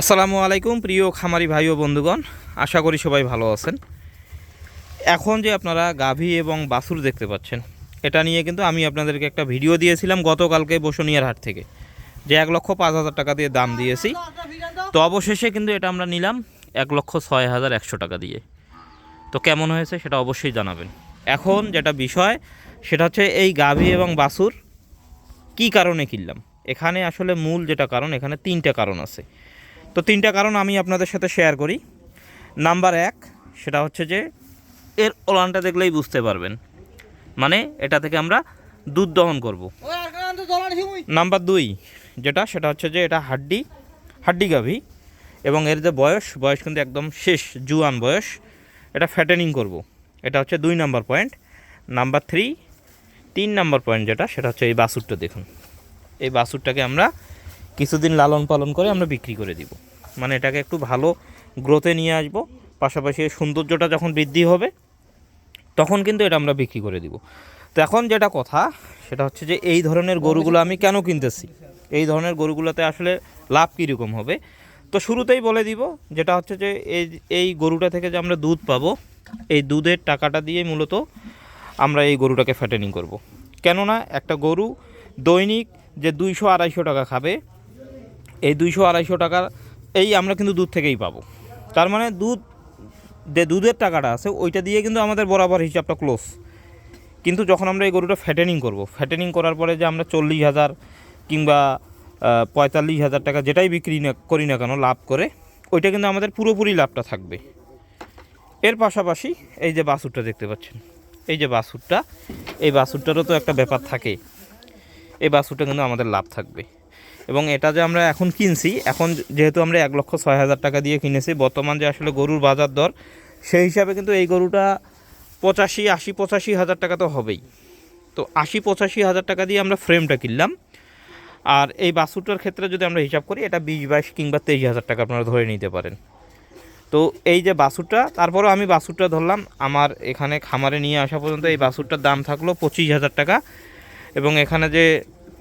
আসসালামু আলাইকুম, প্রিয় খামারি ভাই ও বন্ধুগণ। আশা করি সবাই ভালো আছেন। এখন যে আপনারা গাভী এবং বাছুর দেখতে পাচ্ছেন, এটা নিয়ে কিন্তু আমি আপনাদেরকে একটা ভিডিও দিয়েছিলাম গতকালকে বসুনিয়ার হাট থেকে, যে এক লক্ষ পাঁচ হাজার টাকা দিয়ে দাম দিয়েছি। তো অবশেষে কিন্তু এটা আমরা নিলাম এক লক্ষ ছয় হাজার একশো টাকা দিয়ে। তো কেমন হয়েছে সেটা অবশ্যই জানাবেন। এখন যেটা বিষয়, সেটা হচ্ছে এই গাভী এবং বাছুর কি কারণে কিনলাম? এখানে আসলে মূল যেটা কারণ, এখানে তিনটা কারণ আছে। তো তিনটা কারণ আমি আপনাদের সাথে শেয়ার করি। নাম্বার এক সেটা হচ্ছে যে এর ওলানটা দেখলেই বুঝতে পারবেন। মানে এটা থেকে আমরা দুধ দহন করব। নাম্বার দুই যেটা সেটা হচ্ছে যে এটা হাড্ডি হাড্ডি গাভী এবং এর যে বয়স বয়স কিন্তু একদম শেষ জুয়ান বয়স এটা ফ্যাটেনিং করব। এটা হচ্ছে দুই নাম্বার পয়েন্ট নাম্বার থ্রি তিন নাম্বার পয়েন্ট যেটা সেটা হচ্ছে এই বাসুরটা দেখুন। এই বাসুরটাকে আমরা কিছুদিন লালন পালন করে আমরা বিক্রি করে দিব। মানে এটাকে একটু ভালো গ্রোথে নিয়ে আসব, পাশাপাশি সৌন্দর্যটা যখন বৃদ্ধি হবে, তখন কিন্তু এটা আমরা বিক্রি করে দিব। তো এখন যেটা কথা, সেটা হচ্ছে যে এই ধরনের গরুগুলো আমি কেন কিনতেছি? এই ধরনের গরুগুলোতে আসলে লাভ কীরকম হবে? তো শুরুতেই বলে দিব, যেটা হচ্ছে যে এই এই গরুটা থেকে যে আমরা দুধ পাবো, এই দুধের টাকাটা দিয়ে মূলত আমরা এই গরুটাকে ফ্যাটেনিং করব। কেননা একটা গরু দৈনিক যে দুইশো আড়াইশো টাকা খাবে এই দুইশো আড়াইশো টাকা এই আমরা কিন্তু দুধ থেকেই পাবো। তার মানে দুধ যে দুধের টাকাটা আছে, ওইটা দিয়ে কিন্তু আমাদের বরাবর হিসাবটা ক্লোজ কিন্তু যখন আমরা এই গরুটা ফ্যাটেনিং করব ফ্যাটেনিং করার পরে যে আমরা চল্লিশ হাজার কিংবা পঁয়তাল্লিশ হাজার টাকা যেটাই বিক্রি না, করি না কেন, লাভ করে, ওইটা কিন্তু আমাদের পুরোপুরি লাভটা থাকবে। এর পাশাপাশি এই যে বাসুরটা দেখতে পাচ্ছেন, এই যে বাছুরটা, এই বাছুরটারও তো একটা ব্যাপার থাকে। এই বাসুরটা কিন্তু আমাদের লাভ থাকবে। এবং এটা যে আমরা এখন কিনছি, এখন যেহেতু আমরা এক লক্ষ ছয় হাজার টাকা দিয়ে কিনেছি, বর্তমান যে আসলে গরুর বাজার দর, সেই হিসাবে কিন্তু এই গরুটা পঁচাশি, আশি, পঁচাশি হাজার টাকা তো হবেই। তো আশি, পঁচাশি হাজার টাকা দিয়ে আমরা ফ্রেমটা কিনলাম। আর এই বাছুরটার ক্ষেত্রে যদি আমরা হিসাব করি, এটা বিশ, বাইশ কিংবা তেইশ হাজার টাকা আপনারা ধরে নিতে পারেন। তো এই যে বাছুরটা, তারপরেও আমি বাছুরটা ধরলাম। আমার এখানে খামারে নিয়ে আসা পর্যন্ত এই বাছুরটার দাম থাকল পঁচিশ হাজার টাকা। এবং এখানে যে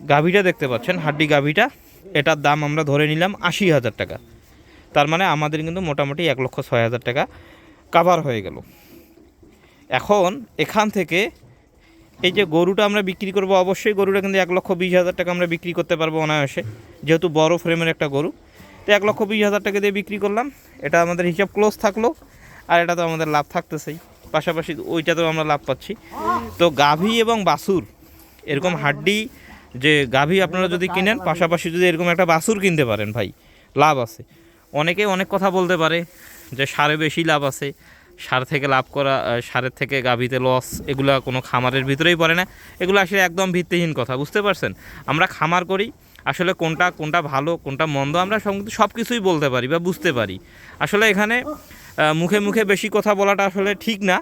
গাভীটা দেখতে পাচ্ছেন, হাড্ডি গাভীটা। এটার দাম আমরা ধরে নিলাম আশি হাজার টাকা। তার মানে আমাদের কিন্তু মোটামুটি এক লক্ষ ছয় হাজার টাকা কাভার হয়ে গেল। এখন এখান থেকে এই যে গরুটা আমরা বিক্রি করব, অবশ্যই গরুটা কিন্তু এক লক্ষ বিশ হাজার টাকা আমরা বিক্রি করতে পারব অনায়াসে, যেহেতু বড় ফ্রেমের একটা গরু। তো এক লক্ষ বিশ হাজার টাকা দিয়ে বিক্রি করলাম। এটা আমাদের হিসাব ক্লোজ থাকল, আর এটা তো আমাদের লাভ থাকতেছেই। পাশাপাশি ওইটাতেও আমরা লাভ পাচ্ছি। তো গাভী এবং বাছুর, এরকম হাড্ডি যে গাভী আপনারা যদি কিনেন, পাশাপাশি যদি এরকম একটা বাছুর কিনতে পারেন ভাই, লাভ আছে। অনেকে অনেক কথা বলতে পারে যে সারে বেশি লাভ আছে, সার থেকে লাভ করা সারের থেকে গাভীতে লস এগুলো কোনো খামারের ভিতরেই পড়ে না। এগুলো আসলে একদম ভিত্তিহীন কথা, বুঝতে পারছেন? আমরা খামার করি, আসলে কোনটা কোনটা ভালো, কোনটা মন্দ, আমরা সব কিছুই বলতে পারি বা বুঝতে পারি। আসলে এখানে মুখে মুখে বেশি কথা বলাটা আসলে ঠিক না।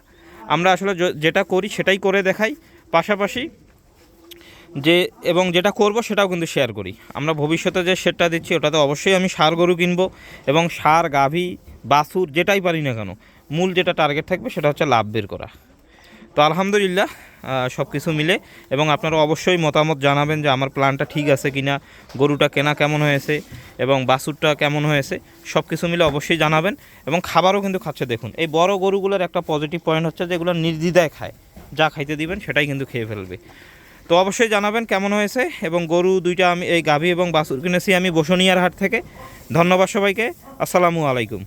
আমরা আসলে যেটা করি সেটাই করে দেখাই। পাশাপাশি যে, এবং যেটা করব সেটাও কিন্তু শেয়ার করি। আমরা ভবিষ্যতে যে শেডটা দিচ্ছি, ওটাতে অবশ্যই আমি সার গরু কিনবো এবং সার, গাভী, বাছুর যেটাই পারি না কেন, মূল যেটা টার্গেট থাকবে সেটা হচ্ছে লাভ বের করা। তো আলহামদুলিল্লাহ সব কিছু মিলে এবং আপনারা অবশ্যই মতামত জানাবেন যে আমার প্ল্যানটা ঠিক আছে কি না গরুটা কেনা কেমন হয়েছে এবং বাছুরটা কেমন হয়েছে সব কিছু মিলে অবশ্যই জানাবেন এবং খাবারও কিন্তু খাচ্ছে দেখুন। এই বড় গরুগুলোর একটা পজিটিভ পয়েন্ট হচ্ছে যেগুলো নির্দ্বিধায় খায়। যা খাইতে দিবেন সেটাই কিন্তু খেয়ে ফেলবে। তো অবশ্যই জানাবেন কেমন হয়েছে এবং গরু দুইটা আমি এই গাভী এবং বাসুর কিনেছি আমি বসনিয়ার হাট থেকে। ধন্যবাদ সবাইকে। আসসালামু আলাইকুম।